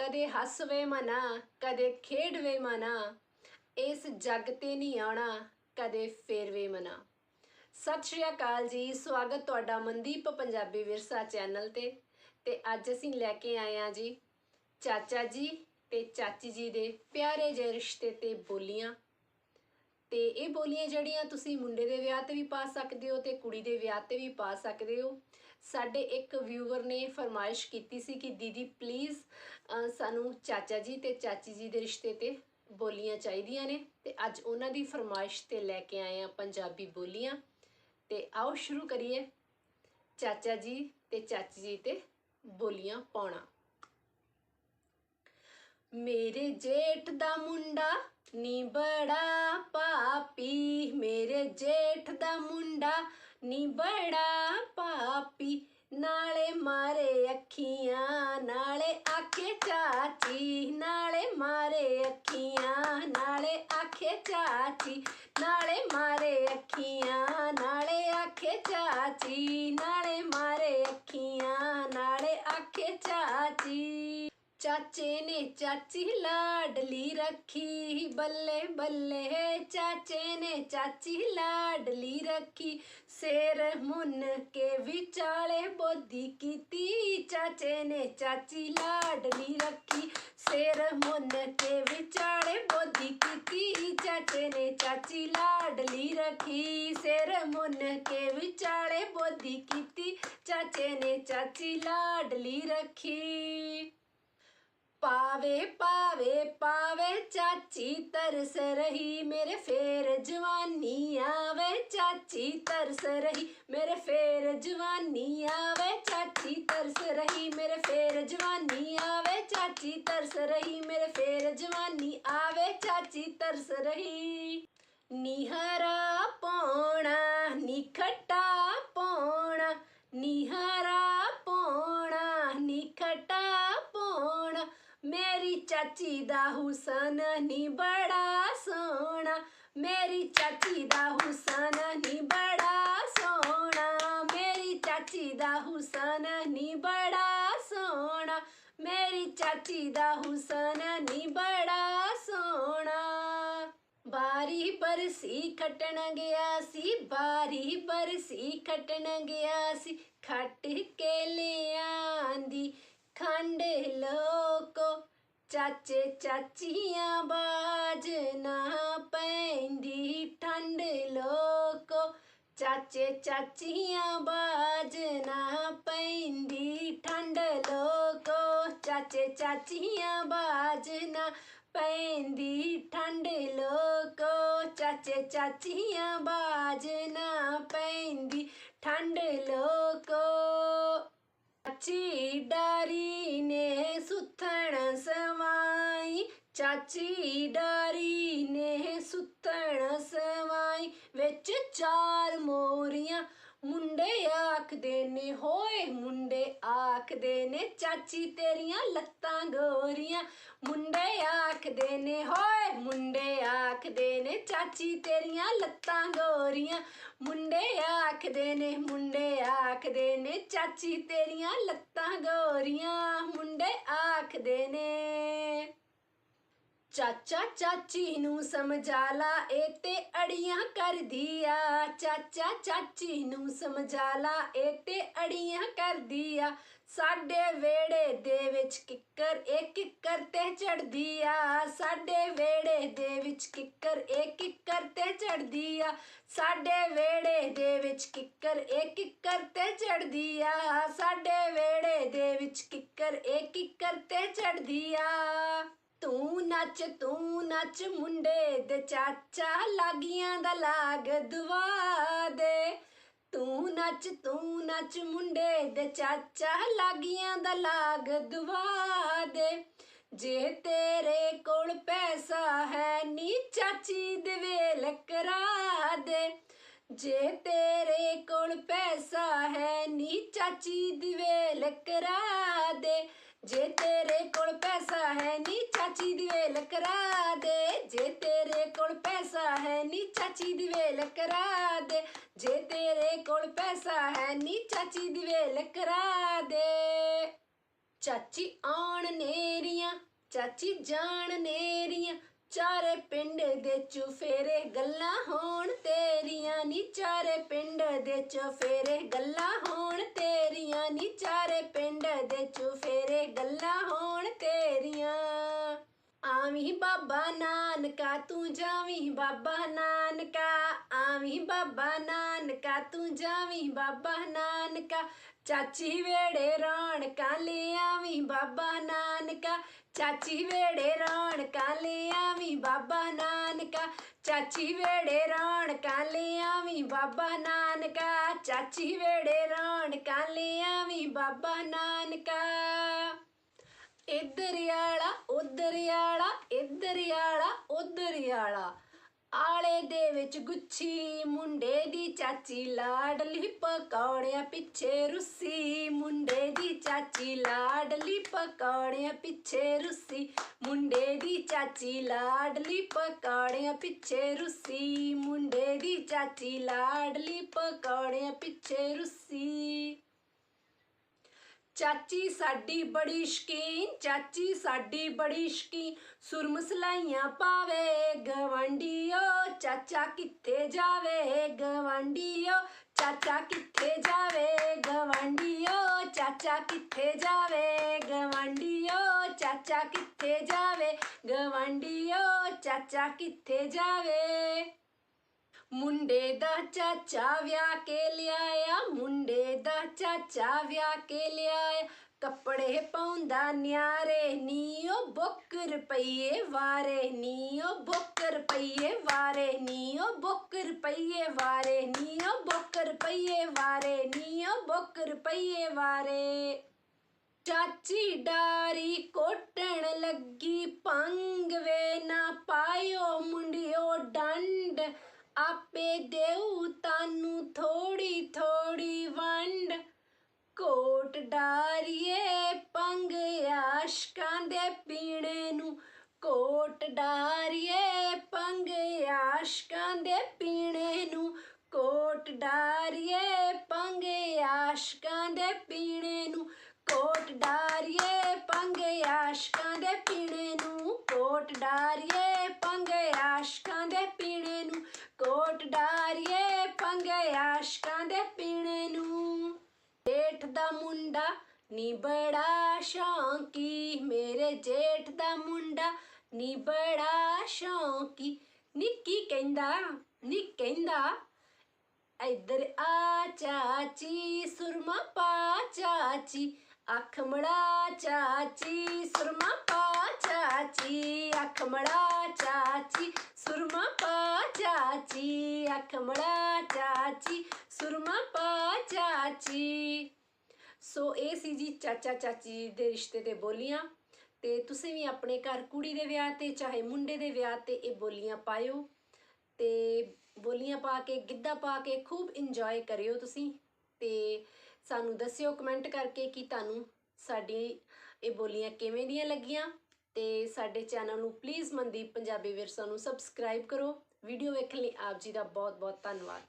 ਕਦੇ ਹੱਸਵੇ ਮਨਾ, ਕਦੇ ਖੇਡਵੇ ਮਨਾ। ਇਸ ਜੱਗ ਤੇ ਨਹੀਂ ਆਉਣਾ, ਕਦੇ ਫੇਰਵੇ ਮਨਾ। ਸਤਿ ਸ਼੍ਰੀ ਅਕਾਲ ਜੀ, ਸਵਾਗਤ ਤੁਹਾਡਾ ਮਨਦੀਪ ਪੰਜਾਬੀ ਵਿਰਸਾ ਚੈਨਲ ਤੇ। ਤੇ ਅੱਜ ਅਸੀਂ ਲੈ ਕੇ ਆਏ ਆ ਜੀ ਚਾਚਾ ਜੀ ਤੇ ਚਾਚੀ ਜੀ ਦੇ ਪਿਆਰੇ ਜਿਹੇ ਰਿਸ਼ਤੇ ਤੇ ਬੋਲੀਆਂ। ਤੇ ਇਹ ਬੋਲੀਆਂ ਜਿਹੜੀਆਂ ਤੁਸੀਂ ਮੁੰਡੇ ਦੇ ਵਿਆਹ ਤੇ ਵੀ ਪਾ ਸਕਦੇ ਹੋ ਤੇ ਕੁੜੀ ਦੇ ਵਿਆਹ ਤੇ ਵੀ ਪਾ ਸਕਦੇ ਹੋ। ਸਾਡੇ ਇੱਕ ਵਿਊਵਰ ਨੇ ਫਰਮਾਇਸ਼ ਕੀਤੀ ਸੀ ਕਿ ਦੀਦੀ ਪਲੀਜ਼ ਸਾਨੂੰ ਚਾਚਾ ਜੀ ਤੇ ਚਾਚੀ ਜੀ ਦੇ ਰਿਸ਼ਤੇ ਤੇ ਬੋਲੀਆਂ ਚਾਹੀਦੀਆਂ ਨੇ ਤੇ ਅੱਜ ਉਹਨਾਂ ਦੀ ਫਰਮਾਇਸ਼ ਤੇ ਲੈ ਕੇ ਆਏ ਆ ਪੰਜਾਬੀ ਬੋਲੀਆਂ। ਤੇ ਆਓ ਸ਼ੁਰੂ ਕਰੀਏ। ਚਾਚਾ ਜੀ ਤੇ ਚਾਚੀ ਜੀ ਤੇ ਬੋਲੀਆਂ ਪਾਉਣਾ। ਮੇਰੇ ਜੇਠ ਦਾ ਮੁੰਡਾ ਨੀ ਬੜਾ ਪਾਪੀ ਮੇਰੇ ਜੇਠ ਦਾ ਮੁੰਡਾ ਨੀ ਬੜਾ ਪਾਪੀ ਨਾਲੇ ਮਾਰੇ ਅੱਖੀਆਂ ਨਾਲੇ ਆਖੇ ਚਾਚੀ ਨਾਲੇ ਮਾਰੇ ਅੱਖੀਆਂ ਨਾਲੇ ਆਖੇ ਚਾਚੀ ਨਾਲੇ ਮਾਰੇ ਅੱਖੀਆਂ ਨਾਲੇ ਆਖੇ ਚਾਚੀ ਨਾਲੇ ਮਾਰੇ ਅੱਖੀਆਂ ਨਾਲੇ ਆਖੇ ਚਾਚੀ ਚਾਚੇ ਨੇ ਚਾਚੀ ਲਾਡਲੀ ਰੱਖੀ ਬੱਲੇ ਬੱਲੇ ਚਾਚੇ ਨੇ ਚਾਚੀ ਲਾਡਲੀ ਰੱਖੀ ਸਿਰ ਮੁੰਨ ਕੇ ਵਿਚਾਲੇ ਬੋਦੀ ਕੀਤੀ ਚਾਚੇ ਨੇ ਚਾਚੀ ਲਾਡਲੀ ਰੱਖੀ ਸਿਰ ਮੁੰਨ ਕੇ ਵਿਚਾਲੇ ਬੋਦੀ ਕੀਤੀ ਚਾਚੇ ਨੇ ਚਾਚੀ ਲਾਡਲੀ ਰੱਖੀ ਸਿਰ ਮੁੰਨ ਕੇ ਵਿਚਾਲੇ ਬੋਦੀ ਕੀਤੀ ਚਾਚੇ ਨੇ ਚਾਚੀ ਲਾਡਲੀ ਰੱਖੀ ਪਾਵੇ ਪਾਵੇ ਪਾਵੇ ਚਾਚੀ, ਤਰਸ ਰਹੀ ਮੇਰੇ ਫੇਰ ਜਵਾਨੀ ਆਵੇ, ਚਾਚੀ, ਤਰਸ ਰਹੀ ਮੇਰੇ ਫੇਰ ਜਵਾਨੀ ਆਵੇ, ਚਾਚੀ, ਤਰਸ ਰਹੀ ਮੇਰੇ ਫੇਰ ਜਵਾਨੀ ਆਵੇ, ਚਾਚੀ, ਤਰਸ ਰਹੀ ਮੇਰੇ ਫੇਰ ਜਵਾਨੀ ਆਵੇ, ਚਾਚੀ, ਤਰਸ ਰਹੀ ਨਿਹਰਾ ਪੋਣਾ ਨਿਖਟਾ ਪੋਣਾ ਨਿਹਰਾ ਪੋਣਾ ਨਿਖਟਾ ਪੋਣਾ ਮੇਰੀ ਚਾਚੀ ਦਾ ਹੁਸਨ ਨੀ ਬੜਾ ਸੋਹਣਾ। ਮੇਰੀ ਚਾਚੀ ਦਾ ਹੁਸਨ ਨੀ ਬੜਾ ਸੋਹਣਾ। ਮੇਰੀ ਚਾਚੀ ਦਾ ਹੁਸਨ ਨੀ ਬੜਾ ਸੋਹਣਾ। ਮੇਰੀ ਚਾਚੀ ਦਾ ਹੁਸਨ ਨੀ ਬੜਾ ਸੋਹਣਾ। ਬਾਰੀ ਬਰਸੀ ਖਟਣ ਗਿਆ ਸੀ, ਬਾਰੀ ਬਰਸੀ ਖਟਣ ਗਿਆ ਸੀ। ਖੱਟ ਕੇ ਲਿਆਂਦੀ ਖੰਡ ਲੋ ਚਾਚੇ ਚਾਚੀਆਂ ਬਾਜ ਨਾ ਪੈਂਦੀ ਠੰਡ ਲੋਕੋ। ਚਾਚੇ ਚਾਚੀਆਂ ਬਾਜ ਨਾ ਪੈਂਦੀ ਠੰਡ ਲੋਕੋ। ਚਾਚੇ ਚਾਚੀਆਂ ਬਾਜ ਨਾ ਪੈਂਦੀ ਠੰਡ ਲੋਕੋ। ਚਾਚੇ ਚਾਚੀਆਂ ਬਾਜ ਨਾ ਪੈਂਦੀ ਠੰਡ ਲੋਕੋ। ਚਾਚੀ ਡਾਰੀ ਨੇ ਸੁਥਣ ਸਵਾਈ ਚਾਚੀ ਡਾਰੀ ਨੇ ਸੁੱਥਣ ਸਵਾਈ ਵਿੱਚ ਚਾਰ ਮੋਰੀਆਂ। ਮੁੰਡੇ ਆਖਦੇ ਨੇ, ਹੋਏ ਮੁੰਡੇ ਆਖਦੇ ਨੇ, ਚਾਚੀ ਤੇਰੀਆਂ ਲੱਤਾਂ ਗੋਰੀਆਂ। ਮੁੰਡੇ ਆਖਦੇ ਨੇ, ਹੋਏ ਮੁੰਡੇ ਆਖਦੇ ਨੇ, ਚਾਚੀ ਤੇਰੀਆਂ ਲੱਤਾਂ ਗੋਰੀਆਂ। ਮੁੰਡੇ ਆਖਦੇ ਨੇ, ਮੁੰਡੇ ਆਖਦੇ ਨੇ, ਚਾਚੀ ਤੇਰੀਆਂ ਲੱਤਾਂ ਗੋਰੀਆਂ। ਮੁੰਡੇ ਆਖਦੇ ਨੇ ਚਾਚਾ ਚਾਚੀ ਨੂੰ ਸਮਝਾ ਲਾ, ਇਹ ਤੇ ਅੜੀਆਂ ਕਰਦੀ ਆ। ਚਾਚਾ ਚਾਚੀ ਨੂੰ ਸਮਝਾ ਲਾ, ਇਹ ਤੇ ਅੜੀਆਂ ਕਰਦੀ ਆ। ਸਾਡੇ ਵੇੜੇ ਦੇ ਵਿੱਚ ਕਿੱਕਰ, ਇਹ ਕਿੱਕਰ ਤੇ ਚੜਦੀ ਆ। ਸਾਡੇ ਵੇੜੇ ਦੇ ਵਿੱਚ ਕਿੱਕਰ, ਇਹ ਕਿੱਕਰ ਤੇ ਚੜਦੀ ਆ। ਸਾਡੇ ਵੇੜੇ ਦੇ ਵਿੱਚ ਕਿੱਕਰ, ਇਹ ਕਿੱਕਰ ਤੇ ਚੜਦੀ ਆ। ਸਾਡੇ ਵੇੜੇ ਦੇ ਵਿੱਚ ਕਿੱਕਰ, ਇਹ ਕਿੱਕਰ ਤੇ ਚੜਦੀ ਆ। ਤੂੰ ਨੱਚ ਤੂੰ ਨੱਚ, ਮੁੰਡੇ ਦੇ ਚਾਚਾ ਲਾਗੀਆਂ ਦਾ ਲਾਗ ਦਵਾ ਦੇ। ਤੂੰ ਨੱਚ ਤੂੰ ਨੱਚ, ਮੁੰਡੇ ਦੇ ਚਾਚਾ ਲਾਗੀਆਂ ਦਾ ਲਾਗ ਦਵਾ ਦੇ। ਜੇ ਤੇਰੇ ਕੋਲ ਪੈਸਾ ਹੈ ਨੀ ਚਾਚੀ ਦੇ ਵੇਲ ਕਰਾ ਦੇ। ਜੇ ਤੇਰੇ ਕੋਲ ਪੈਸਾ ਹੈ ਨੀ ਚਾਚੀ ਦੀ ਵੇਲ ਕਰਾ ਦੇ। ਜੇ ਤੇਰੇ ਕੋਲ ਪੈਸਾ ਹੈ ਨੀ ਚਾਚੀ ਦੀ ਵੇਲ ਕਰਾ ਦੇ। ਜੇ ਤੇਰੇ ਕੋਲ ਪੈਸਾ ਹੈ ਨੀ ਚਾਚੀ ਦੀ ਵੇਲ ਕਰਾ ਦੇ। ਜੇ ਤੇਰੇ ਕੋਲ ਪੈਸਾ ਹੈ ਨੀ ਚਾਚੀ ਦੀ ਵੇਲ ਕਰਾ ਦੇ। ਚਾਚੀ ਆਉਣ ਨੇਰੀਆਂ, ਚਾਚੀ ਜਾਣ ਨੇਰੀਆਂ ਚਾਰੇ ਪਿੰਡ ਦੇ ਚੁਫੇਰੇ ਗੱਲਾਂ ਹੋਣ ਤੇਰੀਆਂ ਨੀ, ਚਾਰੇ ਪਿੰਡ ਦੇ ਚੁਫੇਰੇ ਗੱਲਾਂ ਹੋਣ ਤੇਰੀਆਂ ਨੀ, ਚਾਰੇ ਪਿੰਡ ਦੇ ਚੁਫੇਰੇ ਗੱਲਾਂ ਹੋਣ ਤੇਰੀਆਂ। ਆਵੀਂ ਬਾਬਾ ਨਾਨਕਾ, ਤੂੰ ਜਾਵੀਂ ਬਾਬਾ ਨਾਨਕਾ। ਆਵੀਂ ਬਾਬਾ ਨਾਨਕਾ, ਤੂੰ ਜਾਵੀਂ ਬਾਬਾ ਨਾਨਕਾ। ਚਾਚੀ ਵੇੜੇ ਰੌਣਕਾਂ ਲੈ ਆਵੀਂ ਬਾਬਾ ਨਾਨਕਾ। ਚਾਚੀ ਵੇੜੇ ਰੌਣਕਾਂ ਲੈ ਬਾਬਾ ਨਾਨਕਾ। ਚਾਚੀ ਵੇੜੇ ਰੌਣਕਾਂ ਲੈ ਆਵੀਂ ਬਾਬਾ ਨਾਨਕਾ। ਚਾਚੀ ਵੇੜੇ ਰੌਣਕਾਂ ਲੈ ਬਾਬਾ ਨਾਨਕਾ। ਇੱਧਰ ਆਲਾ, ਉਧਰ ਆਲਾ, ਇੱਧਰ ਆਲਾ, ਉਧਰ ਆਲਾ। ਆਲੇ ਦੇ ਵਿੱਚ ਗੁੱਛੀ, ਮੁੰਡੇ ਦੀ ਚਾਚੀ ਲਾਡਲੀ ਪਕੌੜਿਆਂ ਪਿੱਛੇ ਰੁੱਸੀ ਚਾਚੀ ਲਾਡਲੀ ਪਕੌੜਿਆਂ ਪਿੱਛੇ ਰੁੱਸੀ। ਮੁੰਡੇ ਦੀ ਚਾਚੀ ਲਾਡਲੀ ਪਕੌੜਿਆਂ ਪਿੱਛੇ ਰੁੱਸੀ। ਮੁੰਡੇ ਦੀ ਚਾਚੀ ਲਾਡਲੀ ਪਕੌੜਿਆਂ ਪਿੱਛੇ ਰੁੱਸੀ। ਚਾਚੀ ਸਾਡੀ ਬੜੀ ਸ਼ਕੀਨ, ਚਾਚੀ ਸਾਡੀ ਬੜੀ ਸ਼ਕੀਨ। ਸੁਰਮ ਸਲਾਈਆਂ ਪਾਵੇ ਗਵੰਡੀਓ ਚਾਚਾ ਕਿੱਥੇ ਜਾਵੇ ਗਵੰਡੀਓ ਚਾਚਾ ਕਿੱਥੇ ਜਾਵੇ? ਗਵੰਡੀਓ ਚਾਚਾ ਕਿੱਥੇ ਜਾਵੇ? ਗਵੰਡੀਓ ਚਾਚਾ ਕਿੱਥੇ ਜਾਵੇ? ਗਵੰਡੀਓ ਚਾਚਾ ਕਿੱਥੇ ਜਾਵੇ? ਮੁੰਡੇ ਦਾ ਚਾਚਾ ਵਿਆਹ ਕੇ ਲਿਆਇਆ, ਮੁੰਡੇ ਦਾ ਚਾਚਾ ਵਿਆਹ ਕੇ ਲਿਆਇਆ। ਕੱਪੜੇ ਪਾਉਂਦਾ ਨਿਆਰੇ ਨੀ ਬੁੱਕ ਰੁਪਈਏ ਵਾਰੇ, ਨੀਓ ਬੁੱਕ ਰੁਪਈਏ ਵਾਰੇ, ਨੀਓ ਬੁੱਕ ਰੁਪਈਏ ਵਾਰੇ, ਨੀਓ ਬੁੱਕ ਰੁਪਈਏ ਵਾਰੇ, ਨੀਓ ਬੁੱਕ ਰੁਪਈਏ ਵਾਰੇ। ਚਾਚੀ ਡਾਰੀ ਕੋਟਣ ਲੱਗੀ, ਪੰਗ ਵੇ ਨਾ ਪਾਇਓ ਮੁੰਡਿਓ ਡੰਡ। ਆਪੇ ਦੇਉ ਤਾਨੂੰ ਥੋੜੀ ਥੋੜੀ ਵੰਡ। ਕੋਟ ਡਾਰੀਏ, ਪੰਗ ਆਸ਼ਕਾਂ ਦੇ ਪੀਣੇ ਨੂੰ। ਕੋਟ ਡਾਰੀਏ, ਪੰਗ ਆਸ਼ਕਾਂ ਦੇ ਪੀਣੇ ਨੂੰ। ਕੋਟ ਡਾਰੀਏ, ਪੰਗ ਆਸ਼ਕਾਂ ਦੇ ਪੀਣੇ ਨੂੰ। ਕੋਟ ਡਾਰੀਏ, ਪੰਗ ਆਸ਼ਕਾਂ ਦੇ ਪੀਣੇ ਨੂੰ। ਕੋਟ ਡਾਰੀਏ ਪੰਗ ਆਸ਼ਕਾਂ ਦੇ ਪੀਣੇ ਨੂੰ ਕੋਟ ਡਾਰੀਏ ਪੰਗ ਆਸ਼ਕਾਂ ਦੇ ਪੀਣੇ ਨੂੰ ਜੇਠ ਦਾ ਮੁੰਡਾ ਨੀ ਬੜਾ ਸ਼ੌਂਕੀ, ਮੇਰੇ ਜੇਠ ਦਾ ਮੁੰਡਾ ਨੀ ਬੜਾ ਸ਼ੌਂਕੀ। ਨਿੱਕੀ ਕਹਿੰਦਾ ਨੀ ਕਹਿੰਦਾ, ਇੱਧਰ ਆ ਚਾਚੀ, ਸੁਰਮਾ ਪਾ ਚਾਚੀ, ਅੱਖ ਮੜਾ ਚਾਚੀ, ਸੁਰਮਾ ਪਾ ਚਾਚੀ, ਅੱਖ ਮੜਾ ਚਾਚੀ, ਸੁਰਮਾ ਪਾ ਚਾਚੀ, ਅੱਖ ਮੜਾ ਚਾਚੀ, ਸੁਰਮਾ ਪਾ ਚਾਚੀ। ਸੋ ਇਹ ਸੀ ਜੀ ਚਾਚਾ ਚਾਚੀ ਦੇ ਰਿਸ਼ਤੇ ਤੇ ਬੋਲੀਆਂ ਤੇ ਤੁਸੀਂ ਵੀ ਆਪਣੇ ਘਰ ਕੁੜੀ ਦੇ ਵਿਆਹ ਤੇ ਚਾਹੇ ਮੁੰਡੇ ਦੇ ਵਿਆਹ ਤੇ ਇਹ ਬੋਲੀਆਂ ਪਾਇਓ ਤੇ ਬੋਲੀਆਂ ਪਾ ਕੇ, ਗਿੱਧਾ ਪਾ ਕੇ ਖੂਬ ਇੰਜੋਏ ਕਰਿਓ ਤੁਸੀਂ ਤੇ ਸਾਨੂੰ ਦੱਸਿਓ ਕਮੈਂਟ ਕਰਕੇ ਕਿ ਤੁਹਾਨੂੰ ਸਾਡੀ ਇਹ ਬੋਲੀਆਂ ਕਿਵੇਂ ਦੀਆਂ ਲੱਗੀਆਂ ਤੇ ਸਾਡੇ ਚੈਨਲ ਨੂੰ ਪਲੀਜ਼ ਮਨਦੀਪ ਪੰਜਾਬੀ ਵਿਰਸਾ ਨੂੰ ਸਬਸਕ੍ਰਾਈਬ ਕਰੋ। ਵੀਡੀਓ ਵੇਖਣ ਲਈ ਆਪ ਜੀ ਦਾ ਬਹੁਤ ਬਹੁਤ ਧੰਨਵਾਦ।